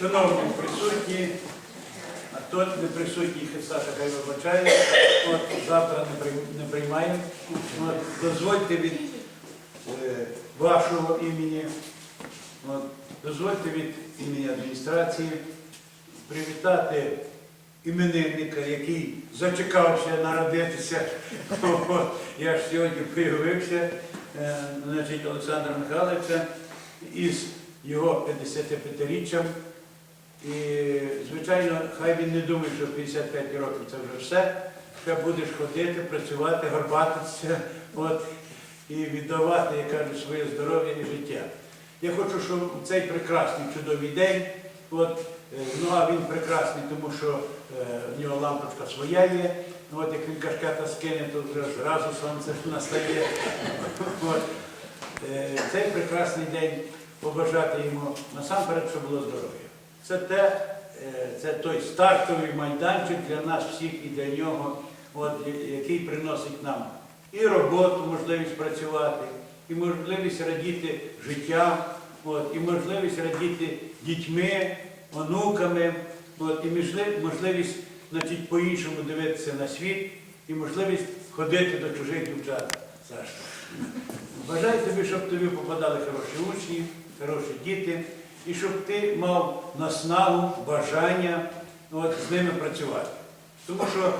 Шановні присутні, а тот не присутній, Саша хай вибачає, от завтра не, прийм- не приймаємо. От, дозвольте від е, вашого імені, от, дозвольте від імені адміністрації привітати іменинника, який зачекався народитися. Я ж сьогодні появився, е, значить, Олександра Михайловича із його 55-річчям. І, звичайно, хай він не думає, що 55 років це вже все. Ще будеш ходити, працювати, горбатися от, і віддавати, як кажуть, своє здоров'я і життя. Я хочу, щоб цей прекрасний чудовий день, от, е, ну а він прекрасний, тому що е, в нього лампочка своя є. Ну, От як він кашкета скине, то вже зразу сонце настає. От. Е, Цей прекрасний день побажати йому насамперед, щоб було здоров'я. Це, те, е, це той стартовий майданчик для нас всіх і для нього, от, який приносить нам і роботу, можливість працювати, і можливість радіти життям, от, і можливість радіти дітьми, онуками, от, і можливість значить, по-іншому дивитися на світ, і можливість ходити до чужих дівчат. Саша. Бажаю тобі, щоб тобі попадали хороші учні, хороші діти, і щоб ти мав наснагу, бажання от, з ними працювати. Тому що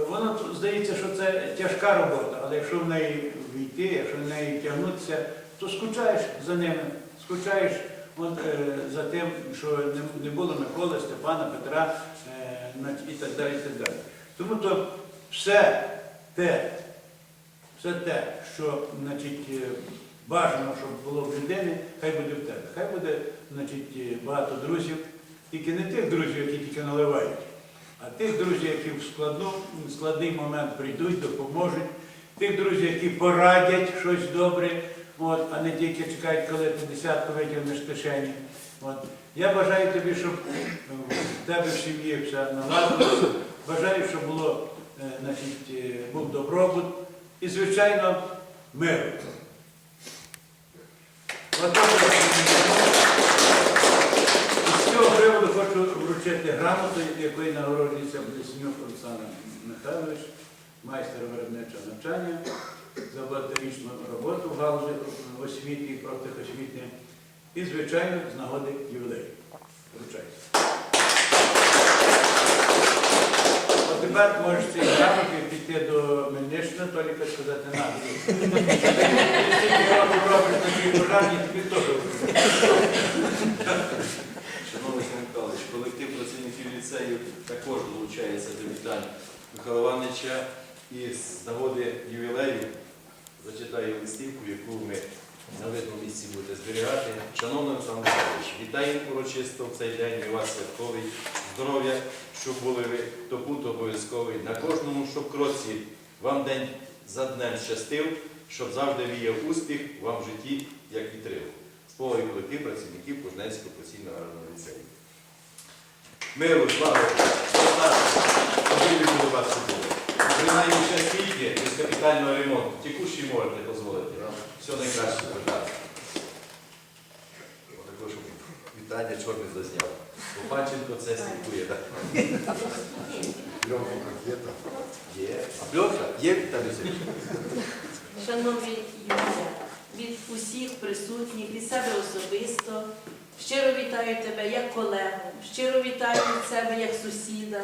е, воно здається, що це тяжка робота, але якщо в неї війти, якщо в неї тягнутися, то скучаєш за ними, скучаєш от, е, за тим, що не, не було Миколи, Степана, Петра е, і так далі. І так далі. Тому то все те, все те, що значить, е, бажано, щоб було в людини, хай буде в тебе. Хай буде значить, е, багато друзів, тільки не тих друзів, які тільки наливають, а тих друзів, які в складну, складний момент прийдуть, допоможуть, тих друзів, які порадять щось добре, от, а не тільки чекають, коли ти десятку витягнеш з кишені. От. Я бажаю тобі, щоб е, в тебе в сім'ї все наладилося. Бажаю, щоб було, е, значить, е, був добробут і, звичайно, мир. Отож, З цього приводу хочу грамоту, якою нагороджується Блиснюк Олександр Михайлович, майстер виробничого навчання за багаторічну роботу в галузі освіти і профтехосвіти. І, звичайно, з нагоди ювілею. А тепер можеш цей грамоти піти до Мельничного, Толіка сказати, на, стільки колектив працівників ліцею також долучається до вітань Михайла Івановича і з нагоди ювілею зачитаю листівку, яку ми на видному місці будете зберігати. Шановний Олександр Михайлович, вітаю урочисто в цей день і вас святковий. Здоров'я, щоб були ви добут обов'язковий на кожному, щоб кроці вам день за днем щастив, щоб завжди віяв успіх вам в житті, як вітрил. Слово і колектив працівників Кузнецького професійного аграрного ліцею. Миру, слава, побили до вас сьогодні. Принаймні ще скільки без капітального ремонту. Текущий можете дозволити. Все найкраще бажати. Отакож вітання чорний зазняв. Бо Панченко це слідкує, так? Є. А пленка? Є Віталій Васильович? Шановні від усіх присутніх, від себе особисто, щиро вітаю тебе як колегу, щиро вітаю від себе як сусіда,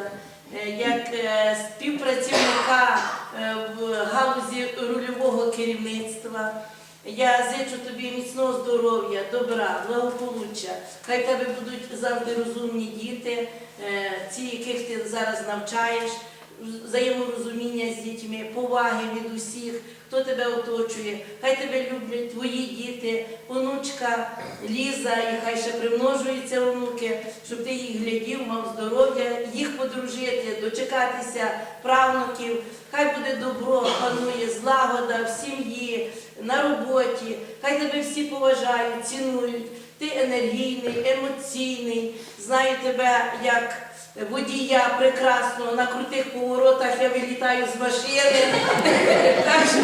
е, як е, співпрацівника е, в галузі рульового керівництва. Я зичу тобі міцного здоров'я, добра, благополуччя. Хай тебе будуть завжди розумні діти, ті, яких ти зараз навчаєш взаєморозуміння з дітьми, поваги від усіх, хто тебе оточує. Хай тебе люблять твої діти, онучка Ліза, і хай ще примножуються онуки, щоб ти їх глядів, мав здоров'я, їх подружити, дочекатися правнуків. Хай буде добро, панує злагода в сім'ї, на роботі. Хай тебе всі поважають, цінують. Ти енергійний, емоційний. Знаю тебе як водія прекрасно на крутих поворотах я вилітаю з машини. Так що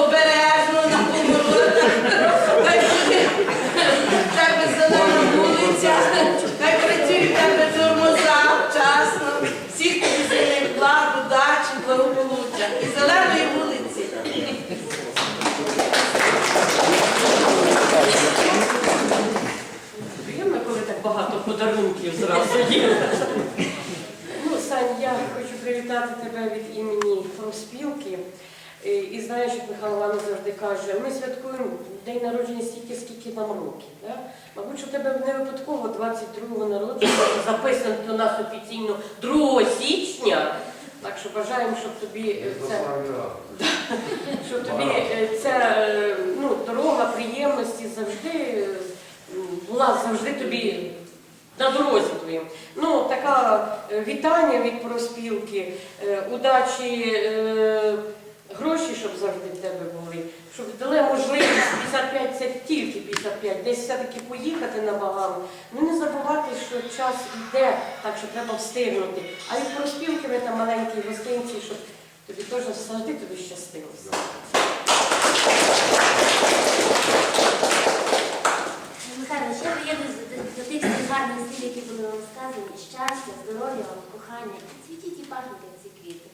обережно на поворотах. Хай буде- Хай беззелена вулиця, хай працюють багато подарунків зразу є. Ну, Сань, я хочу привітати тебе від імені профспілки. І, і знаєш, як Михайло Іванович завжди каже, ми святкуємо день народження стільки, скільки нам років. Да? Мабуть, що в тебе не випадково 22-го народження, записано до нас офіційно 2 січня. Так що бажаємо, щоб тобі е, це щоб тобі е, ця е, ну, дорога приємності завжди е, була завжди тобі на дорозі твоїм. Ну, така е, вітання від проспілки, е, удачі, е, гроші, щоб завжди в тебе були, щоб дали можливість 55 це тільки 55, десь все-таки поїхати на Багаму. Ну не забувати, що час йде, так що треба встигнути. А від проспілки ми там маленькі гостинці, щоб тобі теж завжди тобі щастило. вірші, які були вам сказані, щастя, здоров'я вам, кохання, цвітіть і пахнуть ці квіти.